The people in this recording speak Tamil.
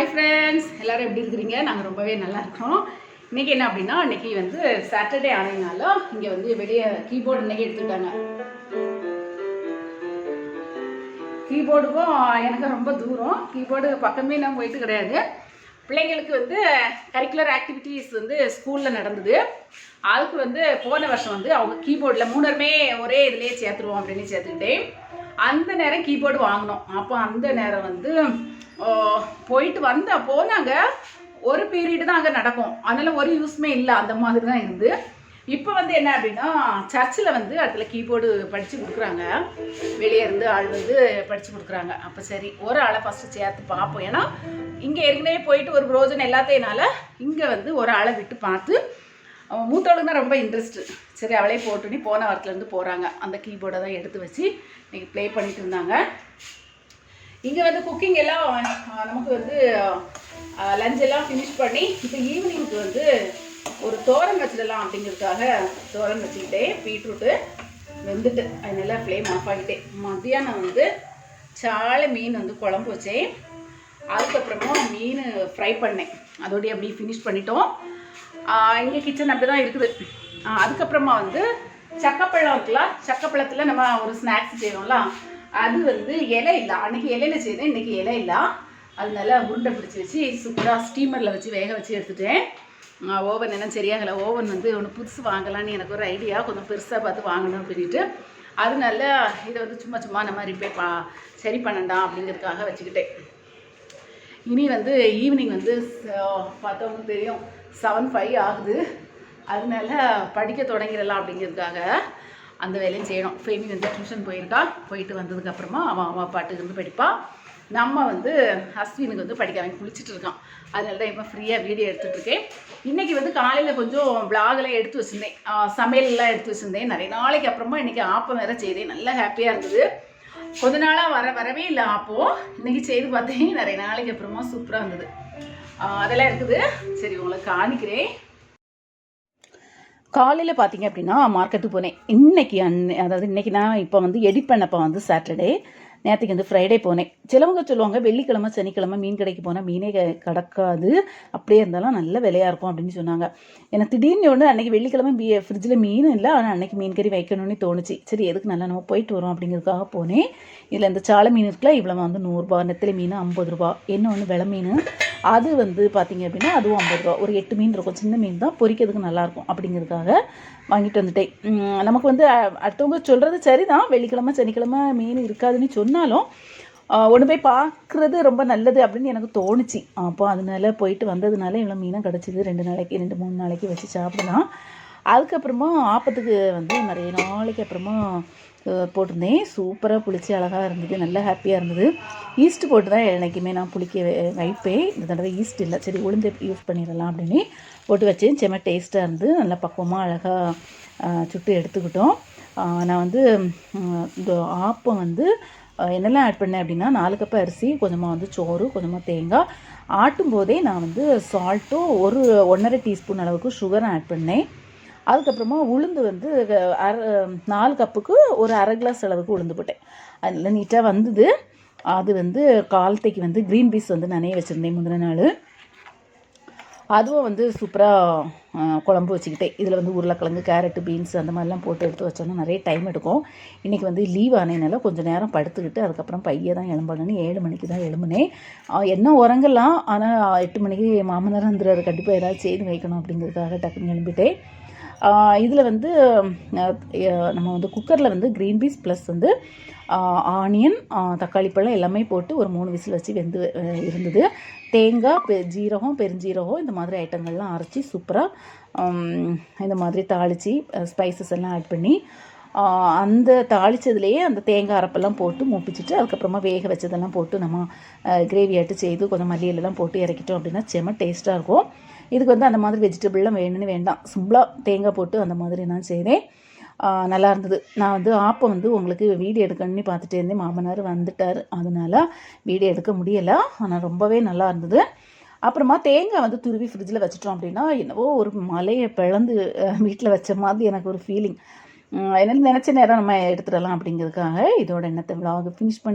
ஹாய் ஃப்ரெண்ட்ஸ் எல்லோரும் எப்படி இருக்கிறீங்க? நாங்கள் ரொம்பவே நல்லா இருக்கோம் இன்றைக்கி என்ன அப்படின்னா இன்னைக்கு வந்து சாட்டர்டே ஆனதுனால இங்கே வந்து வெளியே கீபோர்டு இன்றைக்கி எடுத்துக்கிட்டாங்க. கீபோர்டுக்கும் எனக்கு ரொம்ப தூரம். கீபோர்டு பக்கமே நான் போயிட்டு கிடையாது. பிள்ளைங்களுக்கு வந்து கரிக்குலர் ஆக்டிவிட்டீஸ் வந்து ஸ்கூலில் நடந்தது. அதுக்கு வந்து போன வருஷம் வந்து அவங்க கீபோர்டில் மூணருமே ஒரே இதுலேயே சேர்த்துருவோம் அப்படின்னு சேர்த்துக்கிட்டேன். அந்த நேரம் கீபோர்டு வாங்கினோம். அப்போ அந்த நேரம் வந்து போயிட்டு வந்த போனாங்க. ஒரு பீரியடு தான் அங்கே நடக்கும். அதனால் ஒரு யூஸ்மே இல்லை. அந்த மாதிரி தான் இருந்து. இப்போ வந்து என்ன அப்படின்னா சர்ச்சில் வந்து இடத்துல கீபோர்டு படித்து கொடுக்குறாங்க. வெளியே இருந்து ஆள் வந்து படித்து கொடுக்குறாங்க. அப்போ சரி ஒரு ஆளை ஃபஸ்ட்டு சேர்த்து பார்ப்போம். ஏன்னா இங்கே ஏற்கனவே போயிட்டு ஒரு பிரோஜனம் எல்லாத்தையினால இங்கே வந்து ஒரு ஆளை விட்டு பார்த்து அவன் மூத்தவளுக்கு தான் ரொம்ப இன்ட்ரெஸ்ட்டு சரி அவளே போட்டுன்னு போன வாரத்துலேருந்து போகிறாங்க அந்த கீபோர்டை தான் எடுத்து வச்சு இன்றைக்கி ப்ளே பண்ணிட்டு இருந்தாங்க. இங்கே வந்து குக்கிங் எல்லாம் நமக்கு வந்து லஞ்ச் எல்லாம் ஃபினிஷ் பண்ணி இப்போ ஈவினிங்க்கு வந்து ஒரு தோரன் வச்சிடலாம் அப்படிங்கிறதுக்காக தோரன் வச்சுக்கிட்டேன் பீட்ரூட்டு வெந்துட்டு அதனால ஃப்ளேம் ஆஃப் ஆகிட்டே. மத்தியானம் வந்து சாலை மீன் வந்து குழம்பு வச்சேன். அதுக்கப்புறமா மீன் ஃப்ரை பண்ணேன். அதோடய அப்படியே ஃபினிஷ் பண்ணிட்டோம். இங்கே கிச்சன் அப்படி தான் இருக்குது அதுக்கப்புறமா வந்து சக்கப்பழம் இருக்குல்ல சக்கப்பழத்தில் நம்ம ஒரு ஸ்நாக்ஸ் செய்வோம்ல அது வந்து இலை இல்லை. அன்றைக்கி இலையில செய்தேன் இன்றைக்கி இலை இல்லை. அதனால உருண்டை பிடிச்சி வச்சு சூப்பராக ஸ்டீமரில் வச்சு வேக வச்சு எடுத்துட்டேன். ஓவன் என்ன சரியாகலை. ஓவன் வந்து ஒன்று புதுசு வாங்கலான்னு எனக்கு ஒரு ஐடியா கொஞ்சம் பெருசாக பார்த்து வாங்கணும் அப்படின்ட்டு அதனால இதை வந்து சும்மா சும்மா நம்ம ரிப்பேர் பா சரி பண்ணண்டாம் அப்படிங்கிறதுக்காக வச்சுக்கிட்டேன். இனி வந்து ஈவினிங் வந்து பார்த்தவங்களுக்கு தெரியும். செவன் ஃபைவ் ஆகுது. அதனால படிக்க தொடங்கிடலாம் அப்படிங்கிறதுக்காக அந்த வேலையும் செய்யணும். ஃபேமி வந்து டியூஷன் போயிருக்கா. போயிட்டு வந்ததுக்கப்புறமா அவன் அவன் பாட்டுக்கு வந்து படிப்பான் நம்ம வந்து அஸ்வினுக்கு வந்து படிக்க அவன் குளிச்சுட்டு இருக்கான். அதனால தான் இப்போ ஃப்ரீயாக வீடியோ எடுத்துகிட்டு இருக்கேன். இன்றைக்கி வந்து காலையில் கொஞ்சம் vlogலாம் எடுத்து வச்சுருந்தேன். சமையல்லாம் எடுத்து வச்சுருந்தேன். நிறைய நாளைக்கு அப்புறமா இன்றைக்கி ஆப்பம் வேறு செய்தேன். நல்லா ஹாப்பியாக இருந்தது. கொஞ்ச நாளாக வர வரவே இல்லை ஆப்போ இன்றைக்கி செய்து பார்த்தேன். நிறைய நாளைக்கு அப்புறமா சூப்பராக இருந்தது. அதெல்லாம் இருக்குது. சரி உங்களுக்கு காணிக்கிறேன். காலையில் பார்த்தீங்க அப்படின்னா மார்க்கெட்டுக்கு போனேன். இன்னைக்கு அன்னை அதாவது இன்னைக்கு நான் இப்போ வந்து எடிட் பண்ணப்போ வந்து சாட்டர்டே நேற்றுக்கு வந்து ஃப்ரைடே போனேன். சிலவங்க சொல்லுவாங்க வெள்ளிக்கிழமை சனிக்கிழமை மீன் கடைக்கு போனால் மீனே கிடக்காது. அப்படியே இருந்தாலும் நல்ல விலையாக இருக்கும் அப்படின்னு சொன்னாங்க. எனக்கு திடீர்னு ஒன்று அன்னைக்கு வெள்ளிக்கிழமை பி ஃப்ரிட்ஜில் மீன் இல்லை. ஆனால் அன்னைக்கு மீன் கறி வைக்கணும்னு தோணுச்சு. சரி எதுக்கு நல்லா நம்ம போயிட்டு வரோம் அப்படிங்கிறதுக்காக போனேன். இதில் இந்த சாலை மீன் இருக்குல்ல இவ்வளோ வந்து நூறுரூபா நெத்திலி மீன் ஐம்பது ரூபா என்ன ஒன்று விலை மீன்? அது வந்து பார்த்திங்க அப்படின்னா அதுவும் ஐம்பது ரூபா. ஒரு எட்டு மீன் இருக்கும். சின்ன மீன் தான். பொரிக்கிறதுக்கு நல்லாயிருக்கும் அப்படிங்கிறதுக்காக வாங்கிட்டு வந்துட்டேன். நமக்கு வந்து அடுத்தவங்க சொல்கிறது சரிதான். வெள்ளிக்கிழமை சனிக்கிழமை மீன் இருக்காதுன்னு சொன்னாலும் ஒன்று போய் பார்க்குறது ரொம்ப நல்லது அப்படின்னு எனக்கு தோணுச்சு. அப்போ அதனால போயிட்டு வந்ததுனால இவ்வளோ மீனும் கிடச்சிது. ரெண்டு நாளைக்கு ரெண்டு மூணு நாளைக்கு வச்சு சாப்பிடலாம். அதுக்கப்புறமா ஆப்பத்துக்கு வந்து நிறைய நாளைக்கு அப்புறமா போட்டிருந்தேன். சூப்பராக புளிச்சு அழகாக இருந்தது. நல்லா ஹாப்பியாக இருந்தது. ஈஸ்ட் போட்டு தான் என்றைக்குமே நான் புளிக்க வைப்பேன். இந்த தடவை ஈஸ்ட் இல்லை. சரி உளுந்து யூஸ் பண்ணிடலாம் அப்படின்னு போட்டு வச்சேன். செம்ம டேஸ்ட்டாக இருந்து நல்லா பக்குவமாக அழகாக சுட்டு எடுத்துக்கிட்டோம். நான் வந்து இந்த ஆப்பம் வந்து என்னெல்லாம் ஆட் பண்ணேன் அப்படின்னா நாலு கப் அரிசி கொஞ்சமாக வந்து சோறு கொஞ்சமாக தேங்காய். ஆட்டும் போதே நான் வந்து சால்ட்டும் ஒரு ஒன்றரை டீஸ்பூன் அளவுக்கு சுகரும் ஆட் பண்ணேன். அதுக்கப்புறமா உளுந்து வந்து அரை நாலு கப்புக்கு ஒரு அரை கிளாஸ் அளவுக்கு உளுந்து போட்டேன். அதில் நீட்டாக வந்தது. அது வந்து காலத்தைக்கு வந்து க்ரீன் பீஸ் வந்து நனைய வச்சுருந்தேன் முந்தின நாள். அதுவும் வந்து சூப்பராக குழம்பு வச்சுக்கிட்டேன். இதில் வந்து உருளைக்கிழங்கு கேரட்டு பீன்ஸ் அந்த மாதிரிலாம் போட்டு எடுத்து வச்சோன்னா நிறைய டைம் எடுக்கும். இன்றைக்கி வந்து லீவ் ஆனதுனால கொஞ்சம் நேரம் படுத்துக்கிட்டு அதுக்கப்புறம் பைய தான் எழும்பணுன்னு ஏழு மணிக்கு தான் எழும்புனேன். என்ன உறங்கலாம் ஆனால் எட்டு மணிக்கு மாமனார் வந்துடுறாரு. கண்டிப்பாக ஏதாவது செய்து வைக்கணும் அப்படிங்கிறதுக்காக டக்குன்னு எழும்பிட்டேன். இதில் வந்து நம்ம வந்து குக்கரில் வந்து க்ரீன் பீஸ் ப்ளஸ் வந்து ஆனியன் தக்காளி பழம் எல்லாமே போட்டு ஒரு மூணு விசில் வச்சு வெந்து இருந்தது. தேங்காய் பெ ஜீரகம் பெருஞ்சீரகம் இந்த மாதிரி ஐட்டங்கள்லாம் அரைச்சி சூப்பராக இந்த மாதிரி தாளித்து ஸ்பைசஸ் எல்லாம் ஆட் பண்ணி அந்த தாளித்ததுலேயே அந்த தேங்காய் அரைப்பெல்லாம் போட்டு மூப்பிச்சிட்டு அதுக்கப்புறமா வேக வச்சதெல்லாம் போட்டு நம்ம கிரேவி ஆட்டு செய்து கொஞ்சம் மல்லியிலலாம் போட்டு இறக்கிட்டோம் அப்படின்னா செம டேஸ்ட்டாக இருக்கும். இதுக்கு வந்து அந்த மாதிரி வெஜிடபிள்லாம் வேணும்னு வேண்டாம். சிம்பிளாக தேங்காய் போட்டு அந்த மாதிரி நான் செய்கிறேன் நல்லா இருந்தது. நான் வந்து ஆப்பை வந்து உங்களுக்கு வீடியோ எடுக்கணும்னு பார்த்துட்டே இருந்தேன். மாமனார் வந்துட்டார். அதனால் வீடியோ எடுக்க முடியலை. ஆனால் ரொம்பவே நல்லா இருந்தது. அப்புறமா தேங்காய் வந்து துருவி ஃப்ரிட்ஜில் வச்சிட்டோம் அப்படின்னா என்னவோ ஒரு மலையை பிளந்து வீட்டில் வச்ச மாதிரி எனக்கு ஒரு ஃபீலிங் என்ன நினச்ச நேரம் நம்ம எடுத்துடலாம் அப்படிங்கிறதுக்காக இதோட எண்ணத்தை விலாக ஃபினிஷ் பண்ணி